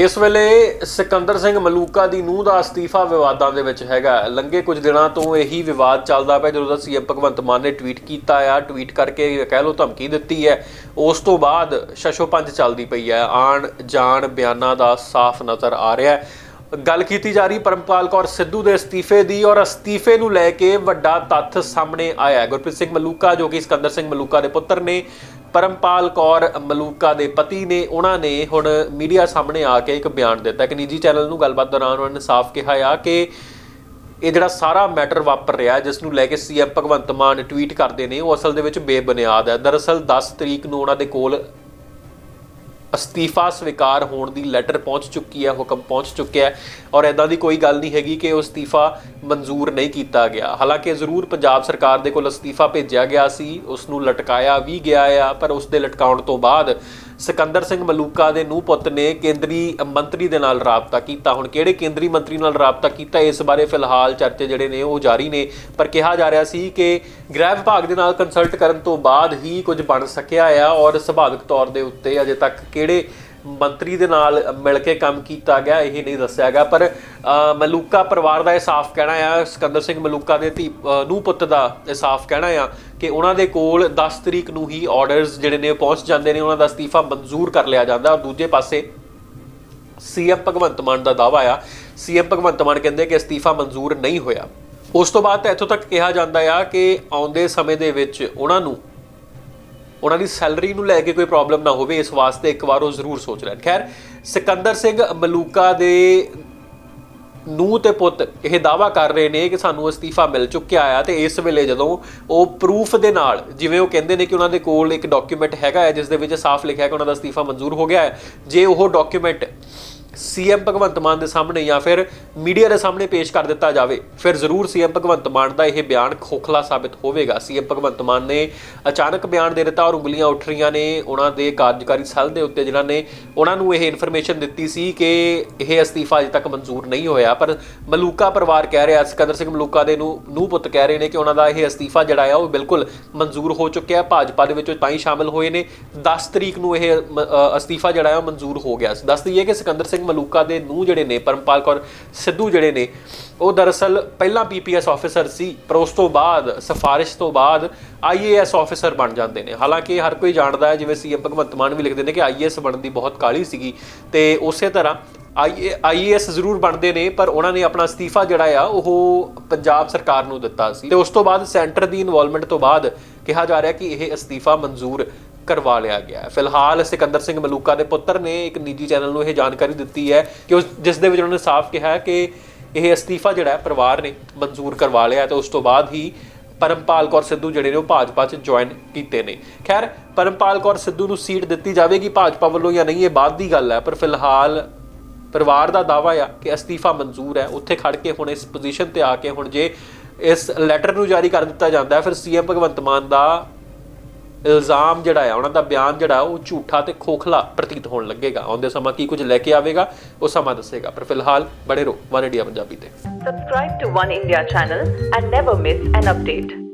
ਇਸ ਵੇਲੇ ਸਿਕੰਦਰ ਸਿੰਘ ਮਲੂਕਾ ਦੀ ਨੂੰਹ ਦਾ ਅਸਤੀਫਾ ਵਿਵਾਦਾਂ ਦੇ ਵਿੱਚ ਹੈਗਾ ਲੰਗੇ ਕੁਝ ਦਿਨਾਂ ਤੋਂ ਇਹੀ ਵਿਵਾਦ ਚੱਲਦਾ ਪਿਆ, ਜਦੋਂ ਦਾ ਸੀਐਮ ਭਗਵੰਤ ਮਾਨ ਨੇ ਟਵੀਟ ਕੀਤਾ ਆ, ਟਵੀਟ ਕਰਕੇ ਕਹਿ ਲੋ ਧਮਕੀ ਦਿੱਤੀ ਹੈ। ਉਸ ਤੋਂ ਬਾਅਦ ਸ਼ਸ਼ੋ ਪੰਜ ਚੱਲਦੀ ਪਈ ਹੈ। ਆਣ ਜਾਣ ਬਿਆਨਾਂ ਦਾ ਸਾਫ਼ ਨਜ਼ਰ ਆ ਰਿਹਾ ਹੈ। ਗੱਲ ਕੀਤੀ ਜਾ ਰਹੀ ਪਰਮਪਾਲ ਕੌਰ ਸਿੱਧੂ ਦੇ ਅਸਤੀਫੇ ਦੀ ਔਰ ਅਸਤੀਫੇ ਨੂੰ ਲੈ ਕੇ ਵੱਡਾ ਤੱਥ ਸਾਹਮਣੇ ਆਇਆ ਹੈ। ਗੁਰਪ੍ਰੀਤ ਸਿੰਘ ਮਲੂਕਾ ਜੋ ਕਿ ਸਿਕੰਦਰ ਸਿੰਘ ਮਲੂਕਾ ਦੇ ਪੁੱਤਰ ਨੇ ਪਰਮਪਾਲ ਕੌਰ ਮਲੂਕਾ ਦੇ ਪਤੀ ਨੇ, ਉਹਨਾਂ ਨੇ ਹੁਣ ਮੀਡੀਆ ਸਾਹਮਣੇ ਆ ਕੇ ਇੱਕ ਬਿਆਨ ਦਿੱਤਾ ਇੱਕ ਨਿੱਜੀ ਚੈਨਲ ਨੂੰ ਗੱਲਬਾਤ ਦੌਰਾਨ ਉਹਨਾਂ ਨੇ ਸਾਫ਼ ਕਿਹਾ ਆ ਕਿ ਇਹ ਜਿਹੜਾ ਸਾਰਾ ਮੈਟਰ ਵਾਪਰ ਰਿਹਾ ਜਿਸ ਨੂੰ ਲੈ ਕੇ ਸੀਐਮ ਭਗਵੰਤ ਮਾਨ ਟਵੀਟ ਕਰਦੇ ਨੇ, ਉਹ ਅਸਲ ਦੇ ਵਿੱਚ ਬੇਬੁਨਿਆਦ ਹੈ। ਦਰਅਸਲ 10 ਤਰੀਕ ਨੂੰ ਉਹਨਾਂ ਦੇ ਕੋਲ ਅਸਤੀਫਾ ਸਵੀਕਾਰ ਹੋਣ ਦੀ ਲੈਟਰ ਪਹੁੰਚ ਚੁੱਕੀ ਹੈ, ਹੁਕਮ ਪਹੁੰਚ ਚੁੱਕਿਆ ਹੈ ਔਰ ਐਦਾਂ ਦੀ ਕੋਈ ਗੱਲ ਨਹੀਂ ਹੈਗੀ ਕਿ ਉਹ ਅਸਤੀਫਾ ਮਨਜ਼ੂਰ ਨਹੀਂ ਕੀਤਾ ਗਿਆ। ਹਾਲਾਂਕਿ ਜ਼ਰੂਰ ਪੰਜਾਬ ਸਰਕਾਰ ਦੇ ਕੋਲ ਅਸਤੀਫਾ ਭੇਜਿਆ ਗਿਆ ਸੀ ਉਸ ਨੂੰ ਲਟਕਾਇਆ ਵੀ ਗਿਆ ਆ, ਪਰ ਉਸ ਦੇ ਲਟਕਾਉਣ ਤੋਂ ਬਾਅਦ ਸਿਕੰਦਰ ਸਿੰਘ ਮਲੂਕਾ ਦੇ ਨੂੰਹ ਪੁੱਤ ਨੇ ਕੇਂਦਰੀ ਮੰਤਰੀ ਦੇ ਨਾਲ ਰਾਬਤਾ ਕੀਤਾ। ਹੁਣ ਕਿਹੜੇ ਕੇਂਦਰੀ ਮੰਤਰੀ ਨਾਲ ਰਾਬਤਾ ਕੀਤਾ, ਇਸ ਬਾਰੇ ਫਿਲਹਾਲ ਚਰਚੇ ਜਿਹੜੇ ਨੇ ਉਹ ਜਾਰੀ ਨੇ। ਪਰ ਕਿਹਾ ਜਾ ਰਿਹਾ ਸੀ ਕਿ ਗ੍ਰਹਿ ਵਿਭਾਗ ਦੇ ਨਾਲ ਕੰਸਲਟ ਕਰਨ ਤੋਂ ਬਾਅਦ ਹੀ ਕੁਝ ਬਣ ਸਕਿਆ ਆ ਔਰ ਸੁਭਾਵਿਕ ਤੌਰ ਦੇ ਉੱਤੇ ਅਜੇ ਤੱਕ ਕਿਹੜੇ ਮੰਤਰੀ ਦੇ ਨਾਲ ਮਿਲ ਕੇ ਕੰਮ ਕੀਤਾ ਗਿਆ ਇਹ ਨਹੀਂ ਦੱਸਿਆ ਗਿਆ ਪਰ ਮਲੂਕਾ ਪਰਿਵਾਰ ਦਾ ਇਹ ਸਾਫ਼ ਕਹਿਣਾ ਆ ਸਿਕੰਦਰ ਸਿੰਘ ਮਲੂਕਾ ਦੇ ਧੀ ਅ, ਨੂੰਹ ਪੁੱਤ ਦਾ ਇਹ ਸਾਫ਼ ਕਹਿਣਾ ਆ ਕਿ ਉਹਨਾਂ ਦੇ ਕੋਲ 10 ਤਰੀਕ ਨੂੰ ਹੀ ਆਰਡਰਸ ਜਿਹੜੇ ਨੇ ਉਹ ਪਹੁੰਚ ਜਾਂਦੇ ਨੇ ਉਹਨਾਂ ਦਾ ਅਸਤੀਫਾ ਮਨਜ਼ੂਰ ਕਰ ਲਿਆ ਜਾਂਦਾ। ਔਰ ਦੂਜੇ ਪਾਸੇ ਸੀਐਮ ਭਗਵੰਤ ਮਾਨ ਦਾ ਦਾਵਾ ਆ ਸੀਐਮ ਭਗਵੰਤ ਮਾਨ ਕਹਿੰਦੇ ਕਿ ਅਸਤੀਫਾ ਮਨਜ਼ੂਰ ਨਹੀਂ ਹੋਇਆ। ਉਸ ਤੋਂ ਬਾਅਦ ਤਾਂ ਇੱਥੋਂ ਤੱਕ ਕਿਹਾ ਜਾਂਦਾ ਆ ਕਿ ਆਉਂਦੇ ਸਮੇਂ ਦੇ ਵਿੱਚ ਉਹਨਾਂ ਨੂੰ ਉਹਨਾਂ ਦੀ ਸੈਲਰੀ ਨੂੰ ਲੈ ਕੇ ਕੋਈ ਪ੍ਰੋਬਲਮ ਨਾ ਹੋਵੇ, ਇਸ ਵਾਸਤੇ ਇੱਕ ਵਾਰ ਉਹ ਜ਼ਰੂਰ ਸੋਚ ਲੈਣ। ਖੈਰ, ਸਿਕੰਦਰ ਸਿੰਘ ਮਲੂਕਾ ਦੇ ਨੂੰ ਤੇ ਪੁੱਤ ਇਹ ਦਾਵਾ ਕਰ ਰਹੇ ਨੇ ਕਿ ਸਾਨੂੰ ਅਸਤੀਫਾ ਮਿਲ ਚੁੱਕਿਆ ਆ ਤੇ ਇਸ ਵੇਲੇ ਜਦੋਂ ਉਹ ਪ੍ਰੂਫ ਦੇ ਨਾਲ, ਜਿਵੇਂ ਉਹ ਕਹਿੰਦੇ ਨੇ ਕਿ ਉਹਨਾਂ ਦੇ ਕੋਲ ਇੱਕ ਡਾਕੂਮੈਂਟ ਹੈਗਾ ਹੈ, ਜਿਸ ਦੇ ਵਿੱਚ ਸਾਫ਼ ਲਿਖਿਆ ਹੈ ਕਿ ਉਹਨਾਂ ਦਾ ਅਸਤੀਫਾ ਮਨਜ਼ੂਰ ਹੋ ਗਿਆ ਹੈ, ਜੇ ਉਹ ਡਾਕੂਮੈਂਟ ਸੀਐਮ ਭਗਵੰਤ ਮਾਨ ਦੇ ਸਾਹਮਣੇ ਜਾਂ ਫਿਰ ਮੀਡੀਆ ਦੇ ਸਾਹਮਣੇ ਪੇਸ਼ ਕਰ ਦਿੱਤਾ ਜਾਵੇ, ਫਿਰ ਜ਼ਰੂਰ ਸੀਐਮ ਭਗਵੰਤ ਮਾਨ ਦਾ ਇਹ ਬਿਆਨ ਖੋਖਲਾ ਸਾਬਿਤ ਹੋਵੇਗਾ। ਸੀਐਮ ਭਗਵੰਤ ਮਾਨ ਨੇ ਅਚਾਨਕ ਬਿਆਨ ਦੇ ਦਿੱਤਾ ਔਰ ਉਂਗਲੀਆਂ ਉੱਠ ਰਹੀਆਂ ਨੇ ਉਹਨਾਂ ਦੇ ਕਾਰਜਕਾਰੀ ਸੈੱਲ ਦੇ ਉੱਤੇ, ਜਿਨ੍ਹਾਂ ਨੇ ਉਹਨਾਂ ਨੂੰ ਇਹ ਇਨਫੋਰਮੇਸ਼ਨ ਦਿੱਤੀ ਸੀ ਕਿ ਇਹ ਅਸਤੀਫਾ ਅਜੇ ਤੱਕ ਮਨਜ਼ੂਰ ਨਹੀਂ ਹੋਇਆ। ਪਰ ਮਲੂਕਾ ਪਰਿਵਾਰ ਕਹਿ ਰਿਹਾ, ਸਿਕੰਦਰ ਸਿੰਘ ਮਲੂਕਾ ਦੇ ਨੂੰ ਨੂੰ ਪੁੱਤ ਕਹਿ ਰਹੇ ਨੇ ਕਿ ਉਹਨਾਂ ਦਾ ਇਹ ਅਸਤੀਫਾ ਜਿਹੜਾ ਆ, ਉਹ ਬਿਲਕੁਲ ਮਨਜ਼ੂਰ ਹੋ ਚੁੱਕਿਆ ਭਾਜਪਾ ਦੇ ਵਿੱਚ ਤਾਂ ਹੀ ਸ਼ਾਮਲ ਹੋਏ ਨੇ। 10 ਤਰੀਕ ਨੂੰ ਇਹ ਮ- ਅਸਤੀਫਾ ਜਿਹੜਾ ਆ, ਉਹ ਮਨਜ਼ੂਰ ਹੋ ਗਿਆ। ਦੱਸ ਦਈਏ ਕਿ ਸਿਕੰਦਰ ਸਿੰਘ ਮਲੂਕਾ ਦੇ ਨੂੰ ਜਿਹੜੇ ਨੇ, ਪਰਮਪਾਲ ਕੌਰ ਸਿੱਧੂ ਜਿਹੜੇ ਨੇ, ਉਹ ਦਰਅਸਲ ਪਹਿਲਾਂ ਪੀਪੀਐਸ ਆਫੀਸਰ ਸੀ, ਪਰ ਉਸ ਤੋਂ ਬਾਅਦ, ਸਿਫਾਰਿਸ਼ ਤੋਂ ਬਾਅਦ ਆਈਏਐਸ ਆਫੀਸਰ ਬਣ ਜਾਂਦੇ ਨੇ। ਹਾਲਾਂਕਿ ਹਰ ਕੋਈ ਜਾਣਦਾ ਹੈ, ਜਿਵੇਂ ਸੀਐਮ ਭਗਵੰਤ ਮਾਨ ਵੀ ਲਿਖਦੇ ਨੇ ਕਿ ਆਈਏਐਸ ਬਣਨ ਦੀ ਬਹੁਤ ਕਾਲੀ ਸੀਗੀ। ਤੇ ਉਸੇ ਤਰ੍ਹਾਂ ਆਈ ਆਈਏਐਸ ਜ਼ਰੂਰ ਬਣਦੇ ਨੇ, ਪਰ ਉਹਨਾਂ ਨੇ ਆਪਣਾ ਅਸਤੀਫਾ ਜਿਹੜਾ ਆ, ਉਹ ਪੰਜਾਬ ਸਰਕਾਰ ਨੂੰ ਦਿੱਤਾ ਸੀ। ਤੇ ਉਸ ਤੋਂ ਬਾਅਦ ਸੈਂਟਰ ਦੀ ਇਨਵੋਲਵਮੈਂਟ ਤੋਂ ਬਾਅਦ ਕਿਹਾ ਜਾ ਰਿਹਾ ਕਿ ਇਹ ਅਸਤੀਫਾ ਮਨਜ਼ੂਰ ਕਰਵਾ ਲਿਆ ਗਿਆ ਹੈ। ਫਿਲਹਾਲ ਸਿਕੰਦਰ ਸਿੰਘ ਮਲੂਕਾ ਦੇ ਪੁੱਤਰ ਨੇ ਇੱਕ ਨਿੱਜੀ ਚੈਨਲ ਨੂੰ ਇਹ ਜਾਣਕਾਰੀ ਦਿੱਤੀ ਹੈ ਕਿ ਉਸ ਜਿਸ ਦੇ ਵਿੱਚ ਉਹਨਾਂ ਨੇ ਸਾਫ਼ ਕਿਹਾ ਕਿ ਇਹ ਅਸਤੀਫਾ ਜਿਹੜਾ ਹੈ ਪਰਿਵਾਰ ਨੇ ਮਨਜ਼ੂਰ ਕਰਵਾ ਲਿਆ ਤੇ ਉਸ ਤੋਂ ਬਾਅਦ ਹੀ ਪਰਮਪਾਲ ਕੌਰ ਸਿੱਧੂ ਜਿਹੜੇ ਨੇ ਉਹ ਭਾਜਪਾ 'ਚ ਜੁਆਇਨ ਕੀਤੇ ਨੇ। ਖੈਰ, ਪਰਮਪਾਲ ਕੌਰ ਸਿੱਧੂ ਨੂੰ ਸੀਟ ਦਿੱਤੀ ਜਾਵੇਗੀ ਭਾਜਪਾ ਵੱਲੋਂ ਜਾਂ ਨਹੀਂ, ਇਹ ਬਾਅਦ ਦੀ ਗੱਲ ਹੈ, ਪਰ ਫਿਲਹਾਲ ਪਰਿਵਾਰ ਦਾ ਦਾਵਾ ਆ ਕਿ ਅਸਤੀਫਾ ਮਨਜ਼ੂਰ ਹੈ। ਉੱਥੇ ਖੜ ਕੇ ਹੁਣ ਇਸ ਪੋਜੀਸ਼ਨ ਤੇ ਆ ਕੇ ਹੁਣ ਜੇ ਇਸ ਲੈਟਰ ਨੂੰ ਜਾਰੀ ਕਰ ਦਿੱਤਾ ਜਾਂਦਾ ਹੈ, ਫਿਰ ਸੀਐਮ ਭਗਵੰਤ ਮਾਨ ਦਾ ਇਲਜ਼ਾਮ ਜਿਹੜਾ ਆ, ਉਹਨਾਂ ਦਾ ਬਿਆਨ ਜਿਹੜਾ ਉਹ ਝੂਠਾ ਤੇ ਖੋਖਲਾ ਪ੍ਰਤੀਤ ਹੋਣ ਲੱਗੇਗਾ। ਆਉਂਦੇ ਸਮਾਂ ਕੀ ਕੁਝ ਲੈ ਕੇ ਆਵੇਗਾ, ਉਹ ਸਮਾਂ ਦੱਸੇਗਾ। ਪਰ ਫਿਲਹਾਲ ਬੜੇ ਰੋ ਵਨ ਇੰਡੀਆ ਪੰਜਾਬੀ ਤੇ। Subscribe to One India channel and never miss an update.